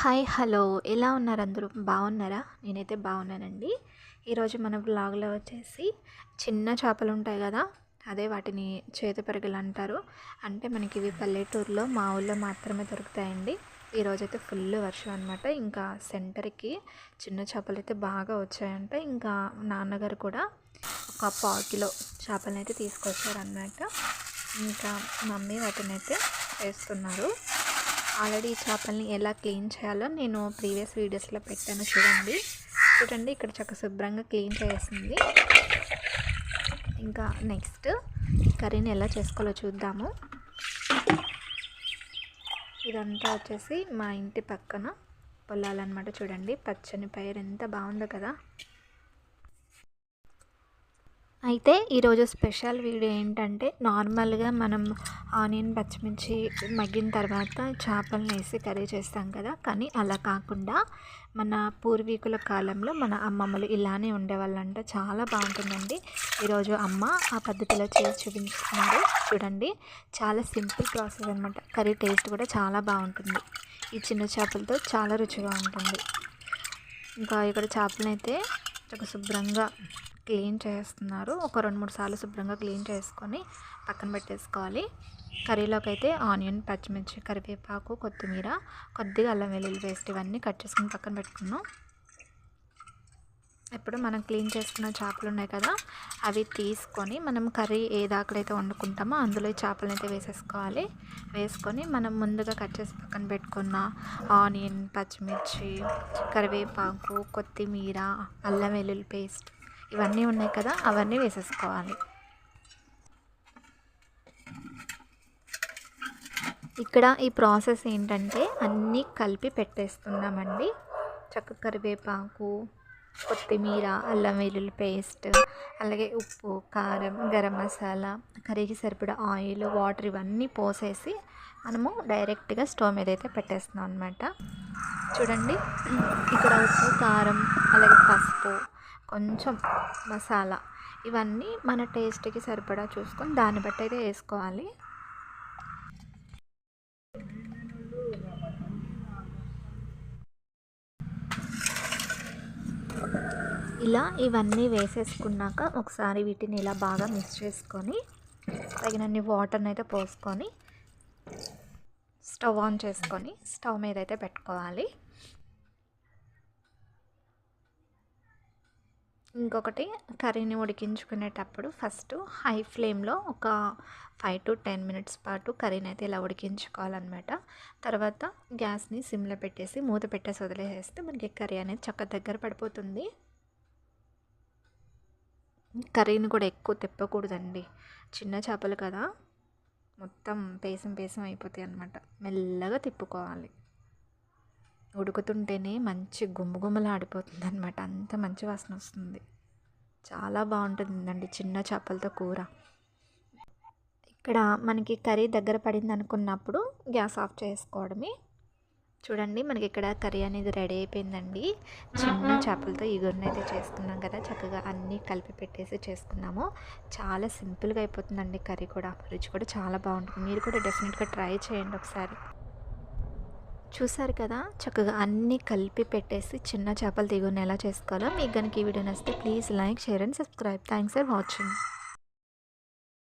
Hi hello. ఎలా ఉన్నారు అందరూ? బాగున్నారా? నేనైతే బాగున్నానండి. ఈరోజు మన బ్లాగ్లో వచ్చేసి చిన్న చేపలు ఉంటాయి కదా అదే వాటిని చేతి పెరగలు అంటారు. అంటే మనకి ఇవి పల్లెటూరులో మా ఊళ్ళో మాత్రమే దొరుకుతాయండి. ఈరోజైతే ఫుల్ వర్షం అనమాట ఇంకా సెంటర్కి చిన్న చేపలు అయితే బాగా వచ్చాయంట. ఇంకా నాన్నగారు కూడా ఒక పావు కిలో చేపలను అయితే తీసుకొచ్చారనమాట ఇంకా మమ్మీ వాటిని అయితే వేస్తున్నారు. ఆల్రెడీ ఈ చేపల్ని ఎలా క్లీన్ చేయాలో నేను ప్రీవియస్ వీడియోస్లో పెట్టాను చూడండి. చూడండి ఇక్కడ చక్క శుభ్రంగా క్లీన్ చేసింది ఇంకా నెక్స్ట్ కర్రీని ఎలా చేసుకోవాలో చూద్దాము. ఇదంతా వచ్చేసి మా ఇంటి పక్కన పొలాలన్నమాట చూడండి. పచ్చని పైరు ఎంత బాగుందో కదా. అయితే ఈరోజు స్పెషల్ వీడియో ఏంటంటే నార్మల్గా మనం ఆనియన్ పచ్చిమిర్చి మగ్గిన తర్వాత చేపలను వేసి కర్రీ చేస్తాం కదా. కానీ అలా కాకుండా మన పూర్వీకుల కాలంలో మన అమ్మమ్మలు ఇలానే ఉండేవాళ్ళంట. చాలా బాగుంటుందండి. ఈరోజు అమ్మ ఆ పద్ధతిలో చేసి చూపించుకున్నారు చూడండి చాలా సింపుల్ ప్రాసెస్ అనమాట కర్రీ టేస్ట్ కూడా చాలా బాగుంటుంది. ఈ చిన్న చేపలతో చాలా రుచిగా ఉంటుంది. ఇంకా ఇక్కడ చేపలనైతే అయితే శుభ్రంగా క్లీన్ చేస్తున్నారు. ఒక రెండు మూడు సార్లు శుభ్రంగా క్లీన్ చేసుకొని పక్కన పెట్టేసుకోవాలి. కర్రీలోకి అయితే ఆనియన్ పచ్చిమిర్చి కరివేపాకు కొత్తిమీర కొద్దిగా అల్లం వెల్లుల్లి పేస్ట్ ఇవన్నీ కట్ చేసుకుని పక్కన పెట్టుకున్నాం. ఇప్పుడు మనం క్లీన్ చేసుకున్న చేపలు ఉన్నాయి కదా అవి తీసుకొని మనం కర్రీ ఏ దాకలైతే వండుకుంటామో అందులో చేపలను అయితే వేసేసుకోవాలి. వేసుకొని మనం ముందుగా కట్ చేసి పక్కన పెట్టుకున్న ఆనియన్ పచ్చిమిర్చి కరివేపాకు కొత్తిమీర అల్లం వెల్లుల్లి పేస్ట్ ఇవన్నీ ఉన్నాయి కదా అవన్నీ వేసేసుకోవాలి. ఇక్కడ ఈ ప్రాసెస్ ఏంటంటే అన్నీ కలిపి పెట్టేస్తున్నామండి. చక్క కరివేపాకు కొత్తిమీర అల్లం వెల్లుల్లి పేస్ట్ అలాగే ఉప్పు కారం గరం మసాలా కర్రీకి సరిపడా ఆయిల్ వాటర్ ఇవన్నీ పోసేసి మనము డైరెక్ట్గా స్టవ్ మీద అయితే పెట్టేస్తున్నాం అనమాట చూడండి ఇక్కడ ఉప్పు కారం అలాగే పసుపు కొంచెం మసాలా ఇవన్నీ మన టేస్ట్కి సరిపడా చూసుకొని దాన్ని బట్టి అయితే వేసుకోవాలి. ఇలా ఇవన్నీ వేసేసుకున్నాక ఒకసారి వీటిని ఇలా బాగా మిక్స్ చేసుకొని తగినన్ని వాటర్ని అయితే పోసుకొని స్టవ్ ఆన్ చేసుకొని స్టవ్ మీద అయితే పెట్టుకోవాలి. ఇంకొకటి కర్రీని ఉడికించుకునేటప్పుడు ఫస్ట్ హై ఫ్లేమ్లో ఒక ఫైవ్ టు టెన్ మినిట్స్ పాటు కర్రీని అయితే ఇలా ఉడికించుకోవాలన్నమాట. తర్వాత గ్యాస్ని సిమ్లో పెట్టేసి మూత పెట్టేసి వదిలేసేస్తే మనకి కర్రీ అనేది చక్క దగ్గర పడిపోతుంది. కర్రీని కూడా ఎక్కువ తిప్పకూడదండి. చిన్న చేపలు కదా మొత్తం పేసం పేసం అయిపోతాయి అన్నమాట. మెల్లగా తిప్పుకోవాలి. ఉడుకుతుంటేనే మంచి గుమ్మగుమ్మలు ఆడిపోతుంది అనమాట అంత మంచి వాసన వస్తుంది. చాలా బాగుంటుందండి చిన్న చేపలతో కూర. ఇక్కడ మనకి కర్రీ దగ్గర పడింది అనుకున్నప్పుడు గ్యాస్ ఆఫ్ చేసుకోవడమే. చూడండి మనకి ఇక్కడ కర్రీ అనేది రెడీ అయిపోయిందండి. చిన్న చేపలతో ఈ అయితే చేసుకున్నాం కదా చక్కగా అన్నీ కలిపి పెట్టేసి చేసుకున్నాము. చాలా సింపుల్గా అయిపోతుందండి కర్రీ కూడా. రుచి కూడా చాలా బాగుంటుంది. మీరు కూడా డెఫినెట్గా ట్రై చేయండి ఒకసారి. చూసారు కదా చక్కగా అన్నీ కలిపి పెట్టేసి చిన్న చేపలు దిగుని ఎలా చేసుకోవాలో? మీకు కనుక ఈ వీడియో నచ్చితే please like share and subscribe. Thanks for watching.